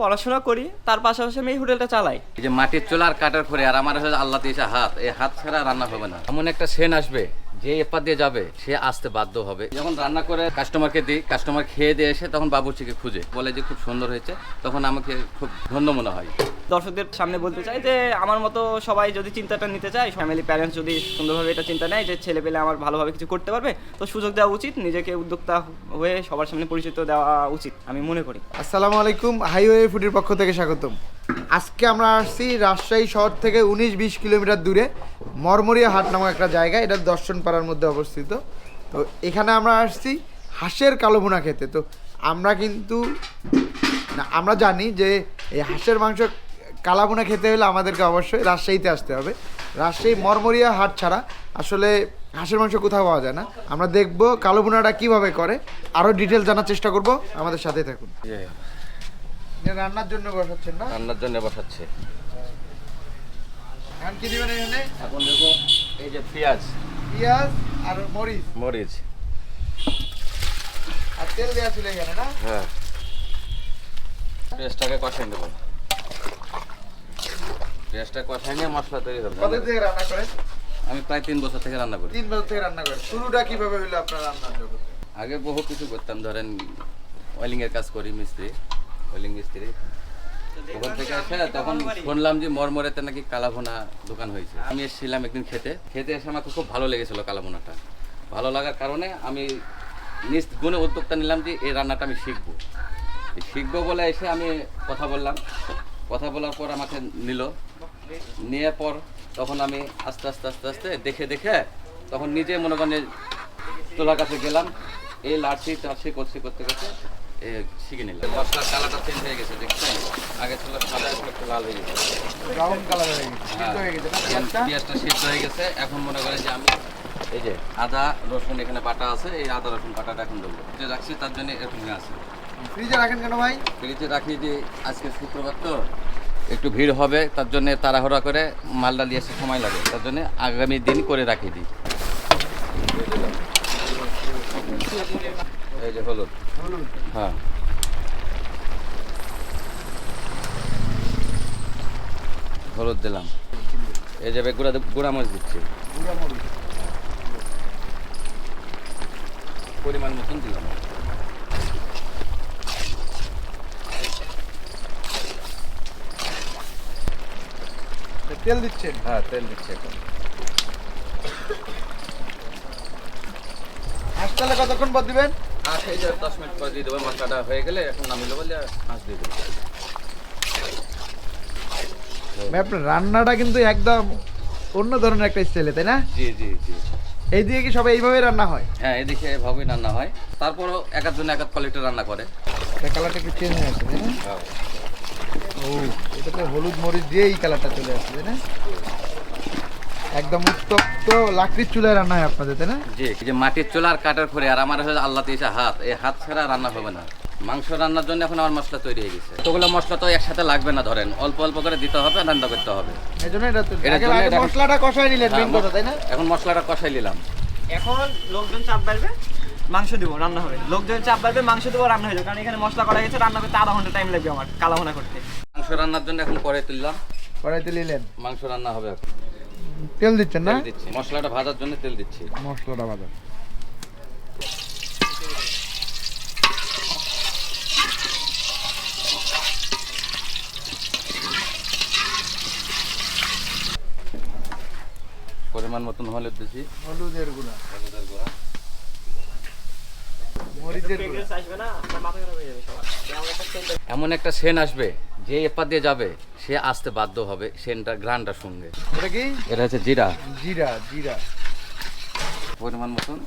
পড়াশোনা করি, তার পাশাপাশি আমি এই হোটেলটা চালাই। এই যে মাটির চুলা আর কাঠের খড়ি আর আমার আল্লাহ দিয়েছে হাত, এই হাত ছাড়া রান্না হবে না। এমন একটা সেন আসবে যে এপার দিয়ে যাবে সে আসতে বাধ্য হবে। যখন রান্না করে কাস্টমারকে দিই কাস্টমার খেয়ে দিয়ে এসে তখন বাবুর্চিকে খুঁজে। বলে যে খুব সুন্দর হয়েছে তখন আমাকে খুব ধন্য মনে হয়। দর্শকদের সামনে বলতে চাই যে আমার মতো সবাই যদি চিন্তাটা নিতে চায় ফ্যামিলি প্যারেন্টস যদি সুন্দরভাবে এটা চিন্তা নেয় যে ছেলে পেলে আমার ভালোভাবে কিছু করতে পারবে তো সুযোগ দেওয়া উচিত নিজেকে উদ্যোক্তা হয়ে সবার সামনে পরিচিত দেওয়া উচিত আমি মনে করি। আসসালামু আলাইকুম হাইওয়ে ফুডের পক্ষ থেকে স্বাগতম। আজকে আমরা আসছি রাজশাহী শহর থেকে উনিশ বিশ কিলোমিটার দূরে মরমরিয়া হাট নামক একটা জায়গা এটা দর্শন পাড়ার মধ্যে অবস্থিত। তো এখানে আমরা আসছি হাঁসের কালো ভুনা খেতে। তো আমরা কিন্তু, না, আমরা জানি যে এই হাঁসের মাংস কালাভুনা খেতে হলে আমাদেরকে অবশ্যই রাজশাহীতে আসতে হবে। রাজশাহী মরমরিয়া হাট ছাড়া আসলে হাঁসের মাংস কোথাও পাওয়া যায় না। আমরা দেখব কালো ভুনাটা কীভাবে করে। আরও ডিটেল জানার চেষ্টা করব। আমাদের সাথে থাকুন। রান্নার জন্য বসাচ্ছেন না? রান্নার জন্য বসাচ্ছে। এখন কি দিবেন এখানে? এখন দেখো এই যে পেঁয়াজ। পেঁয়াজ আর মরিচ। মরিচ। আর তেল দেওয়া ছিল এখানে না? হ্যাঁ। পেঁয়াজটাকে কষাই দেবো পেঁয়াজটা কষাই নিয়ে মশলা তৈরি হবে কত থেকে রান্না করেন? আমি প্রায় তিন বছর থেকে রান্না করি। তিন বছর থেকে রান্না করেন। শুরুটা কীভাবে হলো আপনার রান্নার জগতে? আগে বহু কিছু করতাম ধরেন ওয়েলিং এর কাজ করি মিস্ত্রি। ওয়েলিং মিস্ত্রি ওখান থেকে এসে তখন শুনলাম যে মরমরেতে নাকি কালাভোনা দোকান হয়েছে। আমি এসেছিলাম একদিন খেতে। খেতে এসে আমাকে খুব ভালো লেগেছিল কালাভোনাটা। ভালো লাগার কারণে আমি নিজ গুণে উদ্যোগটা নিলাম যে এই রান্নাটা আমি শিখব। শিখব বলে এসে আমি কথা বললাম। কথা বলার পর আমাকে নিল। নিয়ে পর তখন আমি আস্তে আস্তে আস্তে আস্তে দেখে দেখে তখন নিজে মনে করেন তোলার কাছে গেলাম। এই লাড়ছি টাড়ছি করছি করতে করতে শিখে নিলাম। মশলার কালারটা চেঞ্জ হয়ে গেছে দেখছেন? আগে ছিল সাদা এখন একটু লাল হয়ে গেছে। ব্রাউন কালার হয়ে গেছে হয়ে পেঁয়াজটা? সিদ্ধ হয়ে গেছে। এখন মনে করেন যে আমি এই যে। আদা রসুন এখানে বাটা আছে এই আদা রসুন বাটাটা এখন দেবো। যে রাখছি তার জন্য এরকম আছে। ফ্রিজে রাখেন কেন ভাই? ফ্রিজে রাখি যে আজকে শুক্রবার তো একটু ভিড় হবে তার জন্য তাড়াহুড়া করে মালটা নিয়ে আসতে সময় লাগে। তার জন্য আগামী দিন করে রাখি দিই। এই যে হলুদ। হ্যাঁ। হলুদ দিলাম। এই যে গুঁড়া গুঁড়া মরিচ দিচ্ছি। পরিমাণ মতন দিলাম। তেল দিচ্ছেন হ্যাঁ তেল দিচ্ছি এখন। হাঁস তাহলে কতক্ষণ পর দিবেন? আর সেই যে দশ মিনিট পর দিয়ে দেবো মশলাটা হয়ে গেলে এখন নামিয়ে বলে মাছ দিয়ে দেবো। আপনার রান্নাটা কিন্তু একদম অন্য ধরনের একটা স্টাইলে তাই না? জি জি জি। এই দিকে কি সবাই এইভাবে রান্না হয়? হ্যাঁ এদিকে এভাবেই রান্না হয়। তারপরও এক একজন এক এক কোয়ালিটির রান্না করে। কালারটা একটু চেঞ্জ হয়ে আছে তাই না? ও এটা তো হলুদ মরিচ দিয়ে এই কালারটা চলে আসছে তাই না? একদম উত্তপ্ত লাকড়ির চুলায় রান্না হয় আপনাদের তাই না? জি যে মাটির চুলা আর কাঠের খড়ি আর আমার হচ্ছে আল্লাহ হাত এই হাত ছাড়া রান্না হবে না। মাংস রান্নার জন্য এখন আমার মশলা তৈরি হয়ে গেছে। তোগুলো মশলা তো একসাথে লাগবে না ধরেন অল্প অল্প করে দিতে হবে রান্না করতে হবে। এই এটা তো এটার জন্য এটা- মশলাটা কষাই নিলেন মেন কথা তাই না? এখন মশলাটা কষাই নিলাম। এখন লোকজন চাপ বাড়বে মাংস দিব রান্না হবে। লোকজন চাপ বাড়বে মাংস দেবো রান্না হয়ে যাবে। কারণ এখানে মশলা করা গেছে রান্না করতে আধা ঘণ্টা টাইম লাগবে আমার কালাভোনা করতে। মাংস রান্নার জন্য এখন করে তুললাম কড়াইতে নিলেন। মাংস রান্না হবে এখন। তেল দিচ্ছেন না? দিচ্ছি। মশলাটা ভাজার জন্য তেল দিচ্ছি। মশলাটা ভাজা। পরিমাণ মতন হলুদ দিচ্ছি হলুদের গুঁড়া। হলুদের গুঁড়া মরিচের গুঁড়া Fragrance আসবে না আপনার মাথা খারাপ হয়ে যাবে সবার এমন একটা scent এমন একটা সেন আসবে যে এপার দিয়ে যাবে সে আসতে বাধ্য হবে সেনটা গ্রানটার সঙ্গে। এটা কি? এটা হচ্ছে জিরা। জিরা জিরা। পরিমাণ মতন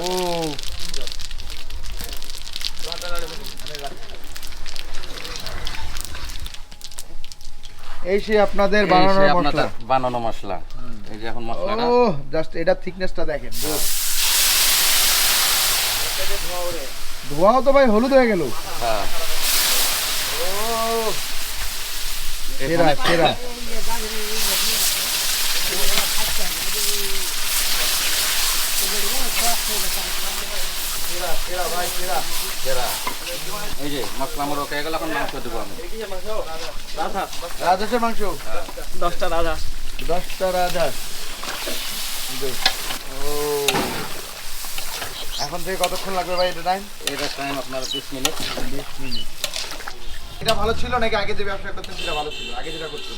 ও। এই সে আপনাদের সে মশলা। বানানো মশলা। এই যে এখন মশলাটা। ও জাস্ট এটা থিকনেসটা দেখেন ধোয়াও তো ভাই হলুদ হয়ে গেল। হ্যাঁ। সেরা এখানে- সেরা সেরা ভাই সেরা সেরা এই যে মশলা আমার ওকে গেল এখন মাংস দেবো আমি। রাধা রাজহাঁসের মাংস? দশটা রাধা। দশটা রাজহাঁস ও এখন থেকে কতক্ষণ লাগবে ভাই এটা টাইম এটা টাইম আপনার বিশ মিনিট। বিশ মিনিট। এটা ভালো ছিল নাকি আগে যে ব্যবসা করতেন সেটা ভালো ছিল? আগে যেটা করতেন?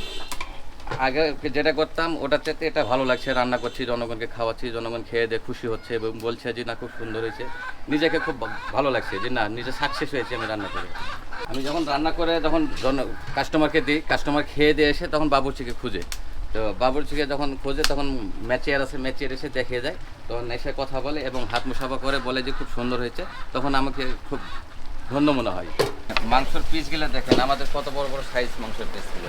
আগে যেটা করতাম ওটার চাইতে এটা ভালো লাগছে। রান্না করছি জনগণকে খাওয়াচ্ছি জনগণ খেয়ে দিয়ে খুশি হচ্ছে এবং বলছে যে না খুব সুন্দর হয়েছে। নিজেকে খুব ভালো লাগছে যে না নিজে সাকসেস হয়েছে আমি রান্না করে। আমি যখন রান্না করে যখন জন কাস্টমারকে দিই কাস্টমার খেয়ে দিয়ে এসে তখন বাবুর্চিকে খুঁজে। তো বাবুর্চিকে যখন খোঁজে তখন ম্যাচিয়ার আছে ম্যাচিয়ার এসে দেখে যায়। তখন এসে কথা বলে এবং হাত মুসাফা করে বলে যে খুব সুন্দর হয়েছে। তখন আমাকে খুব ধন্য মনে হয়। মাংসের পিসগুলো দেখেন আমাদের কত বড় বড় সাইজ মাংসের পিসগুলো।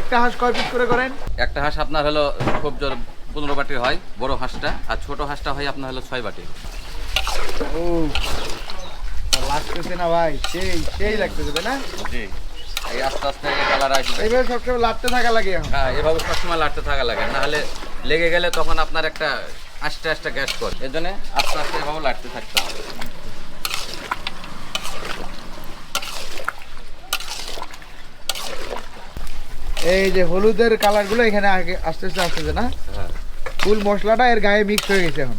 একটা হাঁস কয় পিস করে করেন? একটা হাঁস আপনার হলো খুব জোর পনেরো বাটির হয় বড় হাঁসটা। আর ছোট হাঁসটা হয় আপনার হলো ছয় বাটি। ও লাগতেছে না ভাই সেই সেই লাগতেছে না? জি। এই আস্তে আস্তে কালার আসবে। এইভাবে সবসময় লাটতে থাকা লাগে হ্যাঁ এভাবে সবসময় লাড়তে থাকা লাগে। নাহলে লেগে গেলে তখন আপনার একটা আস্তে আস্তে গ্যাস করে। এর জন্য আস্তে আস্তে এভাবে লাড়তে থাকতে হবে। এই যে হলুদের কালারগুলো এখানে আগে আস্তে আস্তে আসতেছে না? হ্যাঁ। ফুল মশলাটা এর গায়ে মিক্স হয়ে গেছে এখন।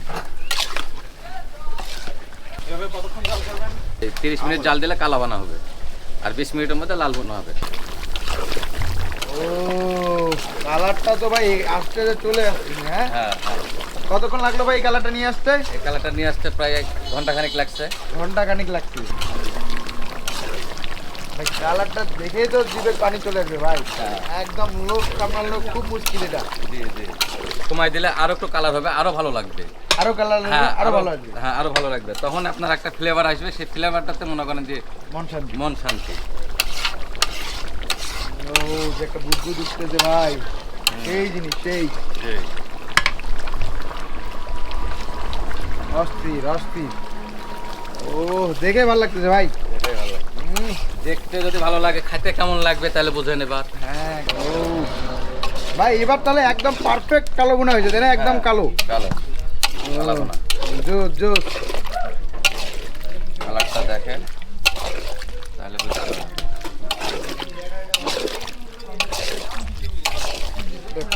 তিরিশ মিনিট জাল দিলে কালা বানা হবে। আর বিশ মিনিটের মধ্যে লাল বানা হবে। ও কালারটা তো ভাই আসতে চলে আসছে হ্যাঁ? হ্যাঁ হ্যাঁ। কতক্ষণ লাগল ভাই এই কালারটা নিয়ে আসতে? এই কালারটা নিয়ে আসতে প্রায় ঘণ্টা খানিক লাগছে। ঘণ্টা খানিক লাগছে। ভাই কালারটা দেখেই তো জিভে পানি চলে আসবে ভাই। হ্যাঁ। একদম লোক সামলানো খুব মুশকিল এটা। জি জি। সময় দিলে আরও একটু কালার হবে আরও ভালো লাগবে। আরও কালার হ্যাঁ আরও ভালো লাগবে। হ্যাঁ আরও ভালো লাগবে। তখন আপনার একটা ফ্লেভার আসবে সেই ফ্লেভারটাতে মনে করেন যে মন শান্তি। মন শান্তি। ও যে একটা বুদ্ধি উঠতেছে ভাই সেই জিনিস সেই। অস্থির অস্থির। ও দেখে ভালো লাগতেছে ভাই। হুম, দেখতে যদি ভালো লাগে খাইতে কেমন লাগবে তাহলে বুঝে নেবার। হ্যাঁ ও। ভাই এবার তাহলে একদম পারফেক্ট কালো বোনা হয়েছে তাই না? একদম কালো। কালো। কালো না জোস জোস। কালারটা দেখেন। তাহলে বুঝতে পারবেন।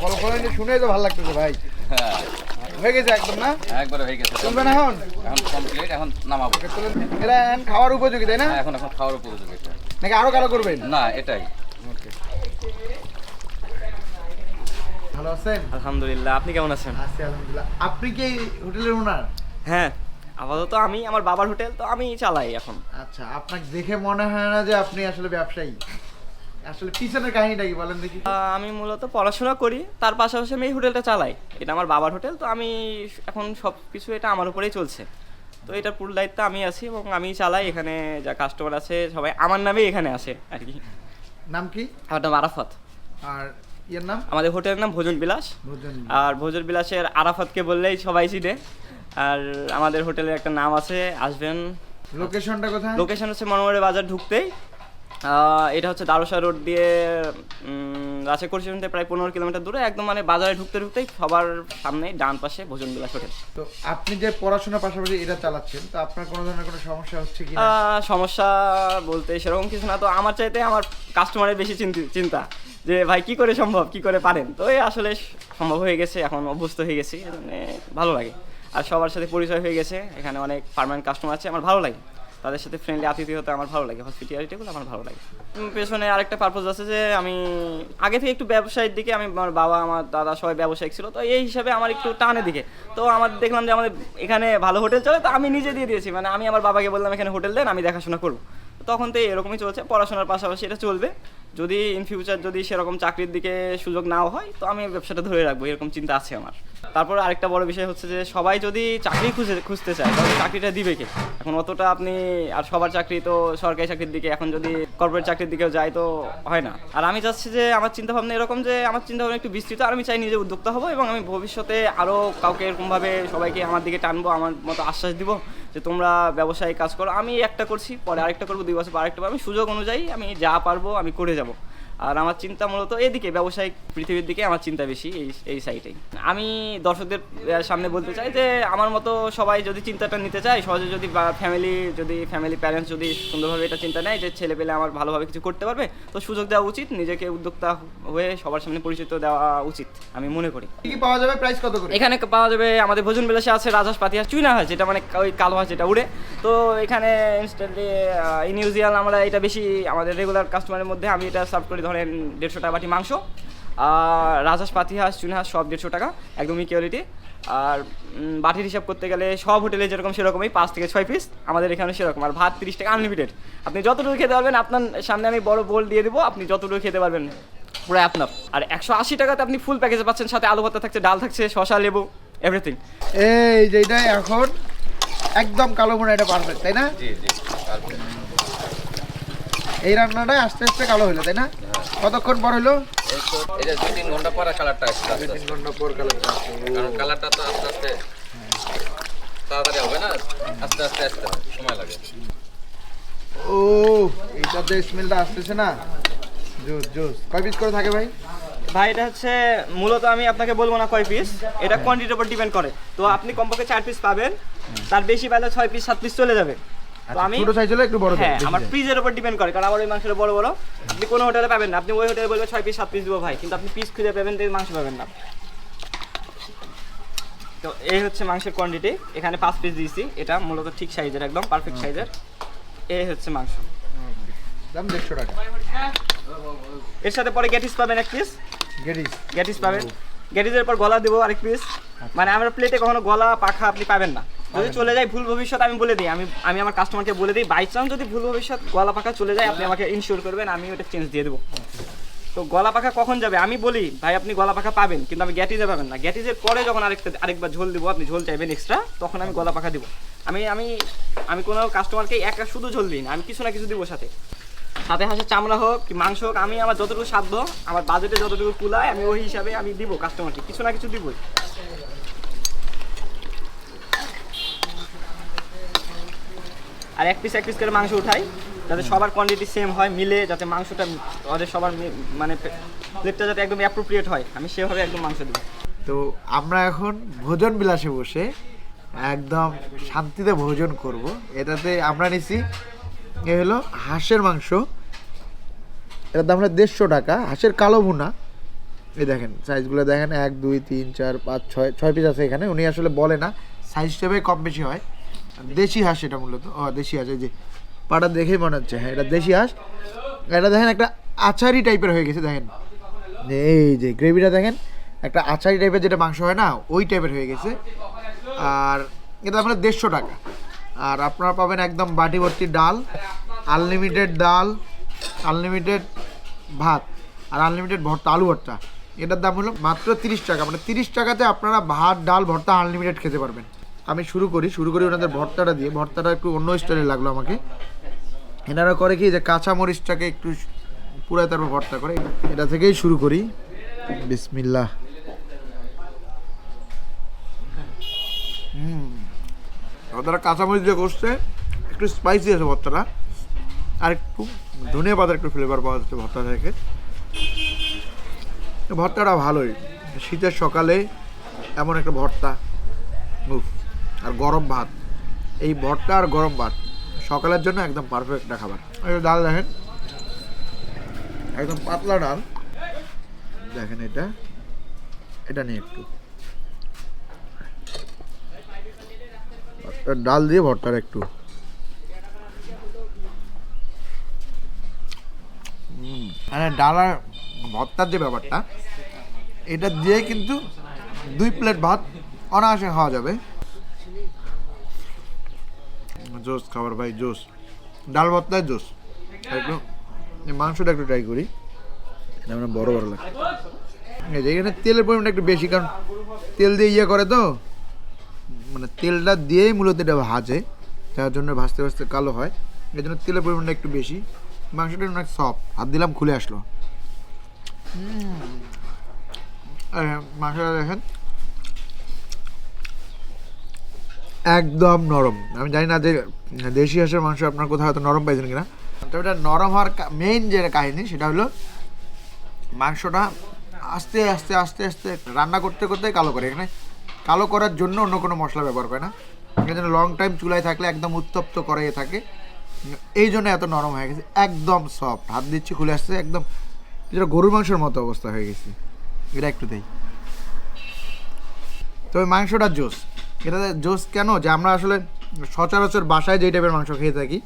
ফল ফল শুনেই তো ভালো লাগতেছে ভাই। হ্যাঁ। হয়ে গেছে একদম না? একবারে হয়ে গেছে। চলবে না এখন? এখন কমপ্লিট এখন নামাবো। এটা এখন খাওয়ার উপযোগী তাই না? হ্যাঁ এখন এখন খাওয়ার উপযোগী। নাকি আরও কালো করবেন? না এটাই। ভালো আছেন? আলহামদুলিল্লাহ আপনি কেমন আছেন? আছি আলহামদুলিল্লাহ। আপনি কি হোটেলের ওনার হ্যাঁ আপাতত আমি আমার বাবার হোটেল তো আমি চালাই এখন। আচ্ছা আপনাকে দেখে মনে হয় না যে আপনি আসলে ব্যবসায়ী? আসলে পিছনের কাহিনীটা কি বলেন দেখি। আমি মূলত পড়াশোনা করি তার পাশাপাশি আমি এই হোটেলটা চালাই। এটা আমার বাবার হোটেল তো আমি এখন সব কিছু এটা আমার উপরেই চলছে। তো এটার পুরো দায়িত্ব আমি আছি এবং আমি চালাই এখানে যা কাস্টমার আছে সবাই আমার নামেই এখানে আসে আর কি। নাম কি? আমার নাম আরাফাত। আর ইয়ের নাম? আমাদের হোটেলের নাম ভোজন বিলাস। আর ভোজন বিলাসের আরাফাতকে বললেই সবাই চিনে। আর আমাদের হোটেলের একটা নাম আছে আসবেন। লোকেশনটা কোথায়? লোকেশন হচ্ছে মনোমরে বাজার ঢুকতেই। এটা হচ্ছে দারোসা রোড দিয়ে রাজশাহী থেকে প্রায় পনেরো কিলোমিটার দূরে। একদম মানে বাজারে ঢুকতে ঢুকতেই সবার সামনে ডান পাশে ভোজন বিলাস হোটেল। তো আপনি যে পড়াশোনার পাশাপাশি এটা চালাচ্ছেন তো আপনার কোনো ধরনের কোনো সমস্যা হচ্ছে কি সমস্যা বলতে সেরকম কিছু না। তো আমার চাইতে আমার কাস্টমারের বেশি চিন্তি- চিন্তা। যে, ভাই, কি করে সম্ভব? কি করে পারেন? তো এই আসলে সম্ভব হয়ে গেছে, এখন অভ্যস্ত হয়ে গেছি মানে ভালো লাগে। আর সবার সাথে পরিচয় হয়ে গেছে, এখানে অনেক পার্মানেন্ট কাস্টমার আছে, আমার ভালো লাগে। তাদের সাথে ফ্রেন্ডলি আতিথি হতে আমার ভালো লাগে হসপিটালিটিগুলো আমার ভালো লাগে। পেছনে আরেকটা পারপোজ আছে যে, আমি আগে থেকে একটু ব্যবসায়ের দিকে, আমি আমার বাবা, আমার দাদা সবাই ব্যবসায়িক ছিল, তো এই হিসাবে আমার একটু টানের দিকে। তো আমার দেখলাম যে, আমাদের এখানে ভালো হোটেল চলে, তো আমি নিজে দিয়ে দিয়েছি। মানে আমি আমার বাবাকে বললাম, এখানে হোটেল দেন, আমি দেখাশোনা করব। তখন তো এরকমই চলছে, পড়াশোনার পাশাপাশি এটা চলবে। যদি ইন ফিউচার যদি সেরকম চাকরির দিকে সুযোগ নাও হয়, তো আমি ব্যবসাটা ধরে রাখব, এরকম চিন্তা আছে আমার। তারপর আরেকটা বড় বিষয় হচ্ছে যে, সবাই যদি চাকরি খুঁজে, খুঁজতে চায়, তাহলে চাকরিটা দিবে কে? এখন অতটা আপনি, আর সবার চাকরি তো সরকারি চাকরির দিকে, এখন যদি কর্পোরেট চাকরির দিকেও যায় তো হয় না। আর আমি চাচ্ছি যে, আমার চিন্তা ভাবনা এরকম যে, আমার চিন্তা ভাবনা একটু বিস্তৃত, আর আমি চাই নিজে উদ্যোক্তা হব এবং আমি ভবিষ্যতে আরও কাউকে এরকমভাবে সবাইকে আমার দিকে টানবো, আমার মতো আশ্বাস দিব। যে তোমরা ব্যবসায় কাজ করো, আমি একটা করছি, পরে আরেকটা করব, দুই বছর পর আরেকটা আমি সুযোগ অনুযায়ী আমি যা পারব আমি করে যাব। আর আমার চিন্তা মূলত এদিকে ব্যবসায়িক পৃথিবীর দিকে আমার চিন্তা বেশি এই এই সাইডেই আমি দর্শকদের সামনে বলতে চাই যে আমার মতো সবাই যদি চিন্তাটা নিতে চায় সহজে যদি ফ্যামিলি যদি ফ্যামিলি প্যারেন্টস যদি সুন্দরভাবে এটা চিন্তা নেয় যে ছেলে পেলে আমার ভালোভাবে কিছু করতে পারবে তো সুযোগ দেওয়া উচিত নিজেকে উদ্যোক্তা হয়ে সবার সামনে পরিচিত দেওয়া উচিত আমি মনে করি। কি পাওয়া যাবে? প্রাইস কত করে? এখানে পাওয়া যাবে আমাদের ভোজন বিলাসে আছে রাজহাঁস পাতিহাঁস চুইনা হাঁস যেটা মানে ওই কালো হাঁস যেটা উড়ে। তো এখানে ইনস্ট্যান্টলি ইনইউজিয়াল আমরা এটা বেশি আমাদের রেগুলার কাস্টমারের মধ্যে আমি এটা সার্ভ করি ধরেন দেড়শো টাকা বাটি মাংস আর রাজহাঁস পাতিহাঁস চুইনা হাঁস সব দেড়শো টাকা একদমই ইকুয়ালিটি আর বাটির হিসাব করতে গেলে সব হোটেলে যেরকম সেরকমই পাঁচ থেকে ছয় পিস আমাদের এখানে সেরকম। আর ভাত তিরিশ টাকা আনলিমিটেড আপনি যতটুকু খেতে পারবেন আপনার সামনে আমি বড় বোল দিয়ে দেবো আপনি যতটুকু খেতে পারবেন পুরো আপনার আর একশো আশি টাকাতে আপনি ফুল প্যাকেজে পাচ্ছেন সাথে আলু ভর্তা থাকছে ডাল থাকছে শশা লেবু এভরিথিং এই যেটা এখন একদম কালো ভুনা এটা পারফেক্ট তাই না? জি জি এই রান্নাটা আস্তে আস্তে কালো হলো তাই না? কতক্ষণ পর হলো? এই তো যে দুই তিন ঘণ্টা পরে কালারটা আসছে আস্তে আস্তে। ঘণ্টা পর কালারটা কারণ কালারটা তো আস্তে আস্তে তাড়াতাড়ি হবে না আস্তে আস্তে আসতে হবে সময় লাগে। ও স্মেলটা আসতেছে না। জোস জোস। কয় পিস করে থাকে ভাই? ভাই এটা হচ্ছে মূলত আমি আপনাকে বলব না কয় পিস এটা কোয়ান্টিটির উপর ডিপেন্ড করে। তো আপনি কমপক্ষে চার পিস পাবেন তার বেশি পাইলে ছয় পিস সাত পিস চলে যাবে। তো আমি ছোট সাইজ হলে একটু বড় হ্যাঁ আমার পিসের উপর ডিপেন্ড করে কারণ আমার ওই মাংসটা বড় বড়। আপনি কোনো হোটেলে পাবেন না। আপনি ওই হোটেলে বলবেন ছয় পিস সাত পিস দিব ভাই কিন্তু আপনি পিস খুঁজে পাবেন তো মাংস পাবেন না। তো এই হচ্ছে মাংসের কোয়ান্টিটি এখানে পাঁচ পিস দিয়েছি। এটা মূলত ঠিক সাইজের একদম পারফেক্ট সাইজের এই হচ্ছে মাংস। দাম দেড়শো টাকা। এর সাথে পরে গ্যাটিস পাবেন এক পিস গ্যাটিস পাবেন। গ্যাটিসের পর গলা দেবো আরেক পিস মানে আমরা প্লেটে কখনো গলা পাখা আপনি পাবেন না। যদি চলে যায় ভুল ভবিষ্যৎ আমি বলে দিই। আমি আমি আমার কাস্টমারকে বলে দিই বাই চান্স যদি ভুল ভবিষ্যৎ গলা পাখা চলে যায় আপনি আমাকে ইনশিওর করবেন আমি ওটা চেঞ্জ দিয়ে দেবো। তো গলা পাখা কখন যাবে? আমি বলি ভাই আপনি গলা পাখা পাবেন কিন্তু আমি গ্যাটিজে পাবেন না। গ্যাটিজের পরে যখন আরেকটা আরেকবার ঝোল দিব আপনি ঝোল চাইবেন এক্সট্রা তখন আমি গলা পাখা দিব। আমি আমি আমি কোনো কাস্টমারকে একা শুধু ঝোল দিই না আমি কিছু না কিছু দিব সাথে। সাথে হাঁসের চামড়া হোক কি মাংস হোক আমি আমার যতটুকু সাধ্য আমার বাজেটে যতটুকু কুলায় আমি ওই হিসাবে আমি দিব কাস্টমারকে কিছু না কিছু দিবই। আর এক পিস এক পিস করে মাংস উঠাই, যাতে সবার কোয়ান্টিটি সেম হয়, মিলে যাতে মাংসটা ওদের সবার মানে প্লেটটা যাতে একদম অ্যাপ্রোপ্রিয়েট হয়, আমি সেভাবে একদম মাংস দিব। তো আমরা এখন ভোজন বিলাসে বসে একদম শান্তিতে ভোজন করব। এটাতে আমরা নিছি, এ হলো হাঁসের মাংস। এটার দাম হলো দেড়শো টাকা, হাঁসের কালো ভুনা। এই দেখেন সাইজগুলো দেখেন, এক, দুই, তিন, চার, পাঁচ, ছয় ছয় পিস আছে এখানে। উনি আসলে বলে না সাইজ হিসেবে কম বেশি হয়। দেশি হাঁস এটা মূলত। ও, দেশি হাঁস, এই যে পাটা দেখেই মনে হচ্ছে। হ্যাঁ এটা দেশি হাঁস। এটা দেখেন একটা আচারি টাইপের হয়ে গেছে, দেখেন। এই যে গ্রেভিটা দেখেন, একটা আচারি টাইপের যেটা মাংস হয় না, ওই টাইপের হয়ে গেছে। আর এটা আপনার দেড়শো টাকা। আর আপনারা পাবেন একদম বাটি ভর্তি ডাল, আনলিমিটেড ডাল, আনলিমিটেড ভাত, আর আনলিমিটেড ভর্তা, আলু ভর্তা। এটার দাম হলো মাত্র তিরিশ টাকা। মানে তিরিশ টাকাতে আপনারা ভাত, ডাল, ভর্তা, আনলিমিটেড খেতে পারবেন। আমি শুরু করি শুরু করি ওনাদের ভর্তাটা দিয়ে। ভর্তাটা একটু অন্য স্টাইলে লাগল আমাকে। এনারা করে কি যে কাঁচা মরিচটাকে একটু পুরাই তারপর ভর্তা করে। এটা থেকেই শুরু করি। বিসমিল্লাহ। হুম। ভর্তাটা কাঁচা মরিচ দিয়ে করছে একটু স্পাইসি আছে ভর্তাটা। আর একটু ধনিয়া পাতার একটু ফ্লেভার পাওয়া যাচ্ছে ভর্তা থেকে। ভর্তাটা ভালোই। শীতের সকালে এমন একটা ভর্তা। গরম ভাত। এই ভর্তা আর গরম ভাত। সকালের জন্য একদম পারফেক্ট একটা খাবার। ডাল দেখেন। একদম পাতলা ডাল। দেখেন এটা। এটা নিয়ে একটু। ডাল দিয়ে ভর্তার একটু। মানে ডাল আর ভর্তার যে ব্যাপারটা, এটা দিয়ে কিন্তু দুই প্লেট ভাত অনায়াসে খাওয়া যাবে। জোস খাবার ভাই জোস ডাল ভর্তায় জোস একটু মাংসটা একটু ট্রাই করি। মানে বড় বড় লাগে। এখানে তেলের পরিমাণটা একটু বেশি কারণ তেল দিয়ে ইয়ে করে তো। মানে তেলটা দিয়েই মূলত এটা ভাজে যার জন্য ভাজতে ভাজতে কালো হয়। এই জন্য তেলের পরিমাণটা একটু বেশি। মাংসটা অনেক সফট হাত দিলাম খুলে আসলো। মাংসটা দেখেন। একদম নরম। আমি জানি না যে দেশি হাঁসের মাংস আপনার কোথাও হয়তো নরম পাইছেন কিনা। তবে এটা নরম হওয়ার মেইন যে কাহিনী সেটা হলো মাংসটা আস্তে আস্তে আস্তে আস্তে রান্না করতে করতে কালো করে। এখানে কালো করার জন্য অন্য কোনো মশলা ব্যবহার করে না। এখানে যেন লং টাইম চুলায় থাকলে একদম উত্তপ্ত করে থাকে। এই জন্য এত নরম হয়ে গেছে। একদম সফট হাত দিচ্ছি, খুলে আসছে, একদম যেটা গরুর মাংসের মতো অবস্থা হয়ে গেছে। এটা একটু দেই। তবে মাংসটা জোস এটা জোস কেন? যে আমরা আসলে সচরাচর বাসায় যেই টাইপের মাংস খেয়ে থাকি,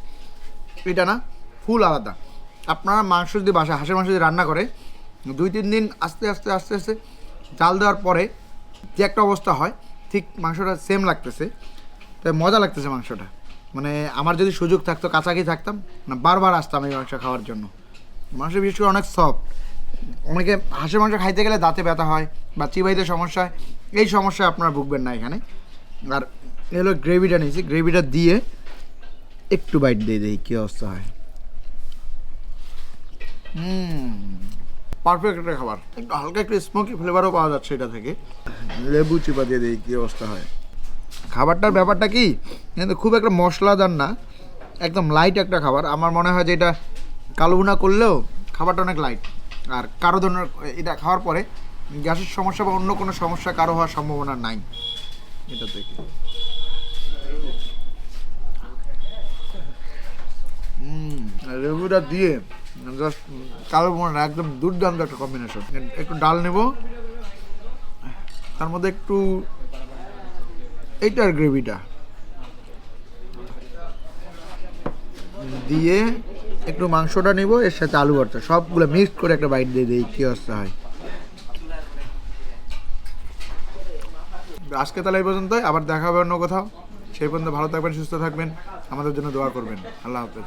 এটা না ফুল আলাদা। আপনারা মাংস যদি বাসায়, হাঁসের মাংস যদি রান্না করে, দুই তিন দিন আস্তে আস্তে আস্তে আস্তে জাল দেওয়ার পরে যে একটা অবস্থা হয়, ঠিক মাংসটা সেম লাগতেছে। তাই মজা লাগতেছে মাংসটা। মানে আমার যদি সুযোগ থাকতো, কাছাকাছি থাকতাম, না বারবার আসতাম এই মাংস খাওয়ার জন্য। মাংস বিশেষ করে অনেক সফট অনেকে হাঁসের মাংস খাইতে গেলে দাঁতে ব্যথা হয় বা চিবাইতে সমস্যা হয়, এই সমস্যায় আপনারা ভুগবেন না এখানে। আর এ হলো গ্রেভিটা নিয়েছি। গ্রেভিটা দিয়ে একটু বাইট দিয়ে দিই কী অবস্থা হয়। পারফেক্ট একটা খাবার। একটু হালকা একটু স্মোকি ফ্লেভারও পাওয়া যাচ্ছে এটা থেকে। লেবু চিপা দিয়ে দিই কী অবস্থা হয়। খাবারটার ব্যাপারটা কি, কিন্তু খুব একটা মশলাদার না, একদম লাইট একটা খাবার। আমার মনে হয় যে এটা কালো ভুনা করলেও খাবারটা অনেক লাইট আর কারও ধরনের এটা খাওয়ার পরে গ্যাসের সমস্যা বা অন্য কোনো সমস্যা কারও হওয়ার সম্ভাবনা নাই। এটা থেকে লেবুটা দিয়ে জাস্ট কালো ভুনা একদম দুর্দান্ত একটা কম্বিনেশন একটু ডাল নেব। তার মধ্যে একটু এইটার গ্রেভিটা। দিয়ে একটু মাংসটা নিব, এর সাথে আলু ভর্তা। সবগুলো মিক্স করে একটা বাইট দিয়ে দিই, কী অবস্থা হয়। আজকে তাহলে এই পর্যন্তই। আবার দেখা হবে অন্য কোথাও। সেই পর্যন্ত ভালো থাকবেন, সুস্থ থাকবেন। আমাদের জন্য দোয়া করবেন। আল্লাহ হাফেজ।